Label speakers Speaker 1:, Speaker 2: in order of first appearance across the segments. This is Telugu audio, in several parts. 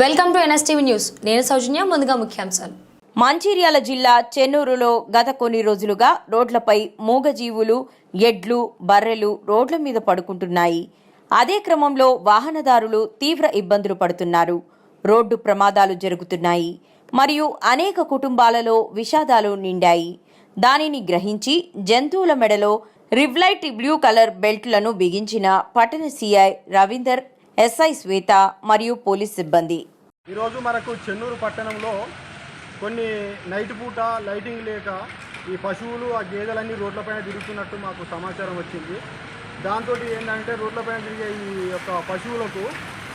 Speaker 1: Welcome to NSTV news. నేను సౌజన్య ముందుగా ముఖ్యాంశాలు.
Speaker 2: మంచిర్యాల జిల్లా చెన్నూరులో గత కొన్ని రోజులుగా రోడ్లపై మూగజీవులు ఎడ్లు బర్రెలు రోడ్ల మీద పడుకుంటున్నాయి. అదే క్రమంలో వాహనదారులు తీవ్ర ఇబ్బందులు పడుతున్నారు. రోడ్డు ప్రమాదాలు జరుగుతున్నాయి. మరియు అనేక కుటుంబాలలో విషాదాలు నిండాయి. దానిని గ్రహించి జంతువుల మెడలో రివ్లైట్ బ్లూ కలర్ బెల్ట్లను బిగించిన పట్టణ సీఐ రవీందర్ ఎస్ఐ శ్వేత మరియు పోలీస్ సిబ్బంది.
Speaker 3: ఈరోజు మనకు చెన్నూరు పట్టణంలో కొన్ని నైట్ పూట లైటింగ్ లేక ఈ పశువులు ఆ గేదెలన్నీ రోడ్లపైన తిరుగుతున్నట్టు మాకు సమాచారం వచ్చింది. దాంతో ఏంటంటే రోడ్లపైన తిరిగే ఈ యొక్క పశువులకు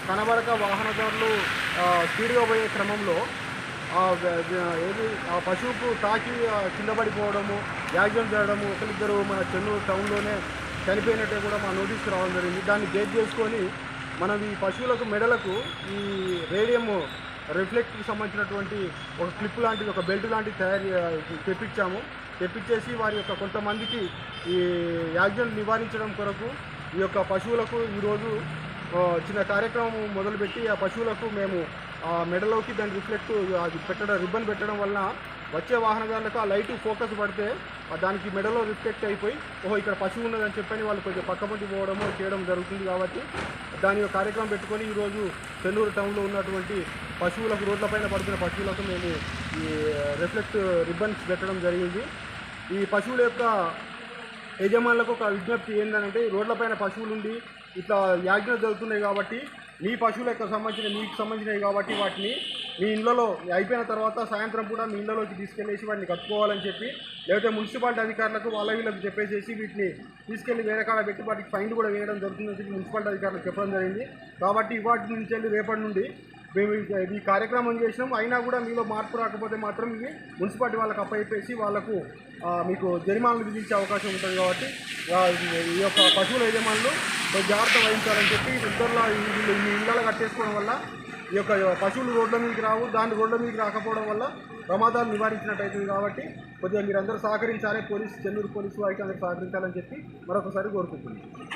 Speaker 3: కనబడక వాహనదారులు స్పీడ్గా పోయే క్రమంలో ఏది ఆ పశువుకు తాకి ఆ, కింద పడిపోవడము యాక్సిడెంట్ జరగడము ఒకరిద్దరు మన చెన్నూరు టౌన్లోనే చనిపోయినట్టే కూడా మా నోటీస్కి రావడం జరిగింది. దాన్ని బేస్ చేసుకొని మనం ఈ పశువులకు మెడలకు ఈ రేడియం రిఫ్లెక్ట్కి సంబంధించినటువంటి ఒక క్లిప్ లాంటిది ఒక బెల్ట్ లాంటిది తయారు తెప్పించాము. తెప్పించేసి వారి యొక్క కొంతమందికి ఈ యాక్సిడెంట్ నివారించడం కొరకు ఈ యొక్క పశువులకు ఈరోజు చిన్న కార్యక్రమం మొదలుపెట్టి ఆ పశువులకు మేము ఆ మెడలోకి దాని రిఫ్లెక్ట్ అది పెట్టడం రిబ్బన్ పెట్టడం వలన వచ్చే వాహనదారులకు ఆ లైట్ ఫోకస్ పడితే దానికి మెడలో రిఫ్లెక్ట్ అయిపోయి ఓహో ఇక్కడ పశువు ఉన్నదని చెప్పని వాళ్ళు కొంచెం పక్కపంటి పోవడము చేయడం జరుగుతుంది కాబట్టి దాని యొక్క కార్యక్రమం పెట్టుకొని ఈరోజు చెన్నూరు టౌన్లో ఉన్నటువంటి పశువులకు రోడ్లపైన పడుతున్న పశువులకు మేము ఈ రిఫ్లెక్ట్ రిబ్బన్స్ పెట్టడం జరిగింది. ఈ పశువుల యొక్క యజమానులకు ఒక విజ్ఞప్తి ఏంటంటే రోడ్లపైన పశువులు ఉండి ఇట్లా యాజ్ఞలు జరుగుతున్నాయి కాబట్టి మీ పశువులకు సంబంధించిన మీకు సంబంధించినవి కాబట్టి వాటిని మీ ఇళ్ళలో అయిపోయిన తర్వాత సాయంత్రం కూడా మీ ఇళ్ళలోకి తీసుకెళ్ళేసి వాటిని కట్టుకోవాలని చెప్పి లేకపోతే మున్సిపాలిటీ అధికారులకు వాళ్ళ వీళ్ళకి చెప్పేసేసి వీటిని తీసుకెళ్ళి వేరే కాడ పెట్టి వాటికి ఫైన్ కూడా వేయడం జరుగుతుందని చెప్పి మున్సిపాలిటీ అధికారులకు చెప్పడం జరిగింది. కాబట్టి ఇవాటి నుంచి వెళ్ళి రేపటి నుండి మేము ఈ- కార్యక్రమం చేసినాం. అయినా కూడా మీలో మార్పు రాకపోతే మాత్రం ఇవి మున్సిపాలిటీ వాళ్ళకి అప్పయిపేసి వాళ్ళకు మీకు జరిమానాలు విధించే అవకాశం ఉంటుంది కాబట్టి ఈ యొక్క పశువుల యజమానులు జాగ్రత్త వహించాలని చెప్పి ఇద్దరులో ఈ ఇళ్ళలో కట్టేసుకోవడం వల్ల ఈ యొక్క పశువులు రోడ్ల మీదకి రావు. దాని రోడ్ల మీదకి రాకపోవడం వల్ల ప్రమాదాలు నివారించినట్టు అవుతుంది కాబట్టి కొద్దిగా మీరందరూ సహకరించాలి. పోలీసు చెన్నూరు పోలీసు వారికి అందరూ సహకరించాలని చెప్పి మరొకసారి కోరుకుంటున్నాను